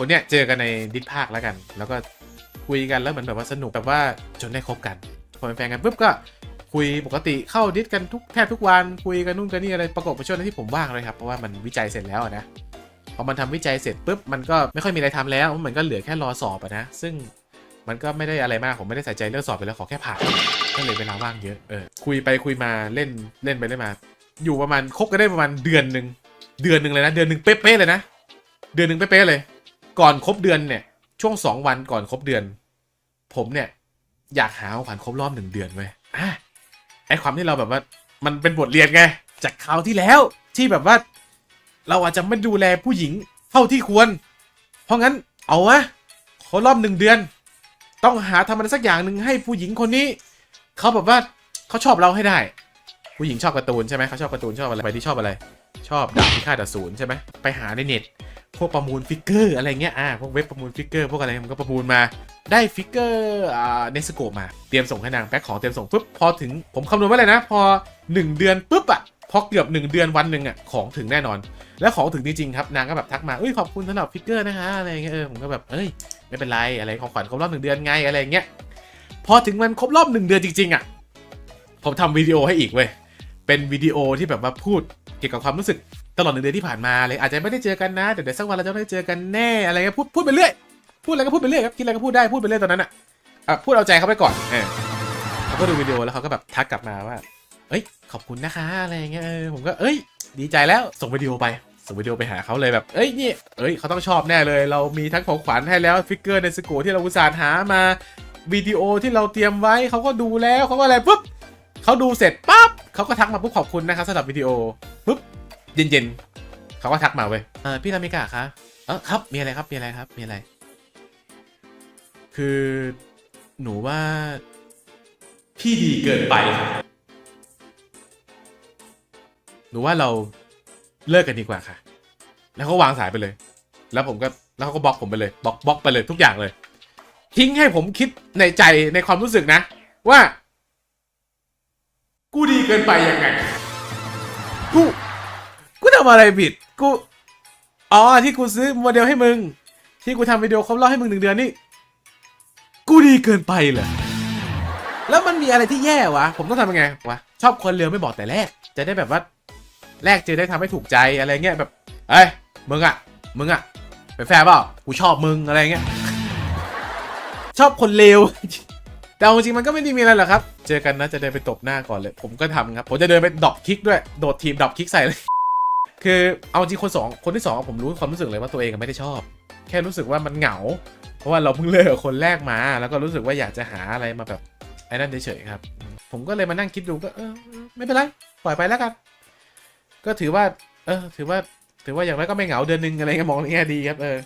คนเนี้ยเจอกันในดิสภาคแล้วกัน แล้วก็คุยกันแล้วเหมือนแบบว่าสนุกแบบว่าจนได้คบกันพอเป็นแฟนกันปุ๊บก็คุยปกติเข้าดิสกันทุกแทบทุกวันคุยกันนู่นกันนี่อะไรประกอบไปช่วงนั้นที่ผมว่างเลยครับเพราะว่ามันวิจัยเสร็จแล้วนะพอมันทำวิจัยเสร็จปุ๊บมันก็ไม่ค่อยมีอะไรทำแล้วมันก็เหลือแค่รอสอบนะซึ่งมันก็ไม่ได้อะไรมากผมไม่ได้ใส่ใจเรื่องสอบไปแล้วขอแค่ผ่านก็เลยเวลาว่างเยอะเออคุยไปคุยมาเล่นเล่นไปเล่นมา อยู่ประมาณคบกันได้ประมาณเดือนหนึ่งเดือนหนึ่งเลยนะ เดือนหนึ่งเป๊ะๆเลยนะ เดือนหนึ่งเป๊ะๆเลย ก่อนครบเดือนเนี่ย ช่วงสองวันก่อนครบเดือน ผมเนี่ย อยากหาของขวัญครบรอบหนึ่งเดือนเว้ยอะไอความที่เราแบบว่ามันเป็นบทเรียนไง จากคราวที่แล้วที่แบบว่า เราอาจจะไม่ดูแลผู้หญิงเท่าที่ควร เพราะงั้นเอาวะครบรอบหนึ่งเดือน ต้องหาทำอะไรสักอย่างหนึ่งให้ผู้หญิงคนนี้เขาแบบว่าเขาชอบเราให้ได้ ผู้หญิงชอบการ์ตูนใช่ไหมเขาชอบการ์ตูนชอบอะไรไปที่ชอบอะไร ชอบดาบพิฆาตอสูรใช่ไหมไปหาในเน็ต พวกประมูลฟิกเกอร์อะไรเงี้ยอ่าพวกเว็บประมูลฟิกเกอร์พวกอะไรมันก็ประมูลมาได้ฟิกเกอร์อ่าเนสโกมาเตรียมส่งให้นางแพ็คของเตรียมส่งปุ๊บพอถึงผมคำนวณไว้เลยนะ พอ 1 เดือนปุ๊บอะพอเกือบ 1 เดือนวันหนึ่งอะของถึงแน่นอน แล้วของถึงจริงๆครับนางก็แบบทักมาเอ้ยขอบคุณสำหรับฟิกเกอร์นะคะอะไรเงี้ยเออผมก็แบบเอ้ยไม่เป็นไรอะไรของขวัญครบรอบหนึ่งเดือนไงอะไรเงี้ยพอถึงวันครบรอบหนึ่งเดือนจริงๆอะผมทำวิดีโอให้อีกเว้ยเป็นวิดีโอที่แบบว่าพูด เกี่ยวกับความรู้สึกตลอดหนึ่งเดือนที่ผ่านมาเลยอาจจะไม่ได้เจอกันนะแต่เดี๋ยวสักวันเราจะได้เจอกันแน่อะไรเงี้ยพูดพูดไปเรื่อยพูดอะไรก็พูดไปเรื่อยครับคิดอะไรก็พูดได้พูดไปเรื่อยตอนนั้นอะอะพูดเอาใจเขาไปก่อนเออเขาก็ดูวิดีโอแล้วเขาก็แบบทักกลับมาว่า เอ้ย ขอบคุณนะคะอะไรเงี้ยผมก็เอ้ย ดีใจแล้วส่งวิดีโอไปส่งวิดีโอไปหาเขาเลยแบบ เอ้ยนี่ เอ้ยเขาต้องชอบแน่เลย เรามีทั้งของขวัญให้แล้วฟิกเกอร์ในสกูที่เราอุตส่าห์หามาวิดีโอที่เราเตรียมไว้เขาก็ดูแล้วเขาก็อะไรปุ๊บเขาดูเสร็จปั๊บเขาก็ทักมาปุ๊บขอบคุณนะครับสำหรับวิดีโอ เย็นๆเขาก็ทักมาเว้ยเออพี่รามิกะคะเออครับมีอะไรครับมีอะไรครับมีอะไร คือหนูว่าพี่ดีเกินไป หนูว่าเราเลิกกันดีกว่าค่ะ แล้วเขาวางสายไปเลย แล้วผมก็แล้วเขาก็บล็อกผมไปเลยบล็อกบล็อกไปเลยทุกอย่างเลย ทิ้งให้ผมคิดในใจในความรู้สึกนะ ว่า กูดีเกินไปยังไงกู กูทำอะไรผิด กู อ๋อ ที่กูซื้อโมเดลให้มึง ที่กูทำวิดีโอครบรอบให้มึงหนึ่งเดือนนี่ กูดีเกินไปเหรอ แล้วมันมีอะไรที่แย่วะ ผมต้องทำยังไงวะ ชอบคนเร็วไม่บอกแต่แรก จะได้แบบว่า แรกเจอได้ทำให้ถูกใจอะไรเงี้ยแบบ เอ้ย มึงอะมึงอะเป็นแฟนเปล่า กูชอบมึงอะไรเงี้ย ชอบคนเร็วแต่เอาจริงมันก็ไม่ได้มีอะไรหรอกครับ เจอกันนะจะเดินไปตบหน้าก่อนเลย ผมก็ทำครับ ผมจะเดินไปดรอปคิกด้วย โดดทีมดรอปคิกใส่เลย คือเอาจริงคนสองคนที่สองผมรู้ความรู้สึกเลยว่าตัวเองไม่ได้ชอบ แค่รู้สึกว่ามันเหงา เพราะว่าเราเพิ่งเลิกกับคนแรกมา แล้วก็รู้สึกว่าอยากจะหาอะไรมาแบบไอ้นั่นเฉยๆครับ ผมก็เลยมานั่งคิดดูก็เออไม่เป็นไรปล่อยไปแล้วกัน ก็ถือว่า เออ ถือว่า ถือว่าอย่างไรก็ไม่เหงาเดือนหนึงอะไรเงี้ยมองในแง่ดีครับเออ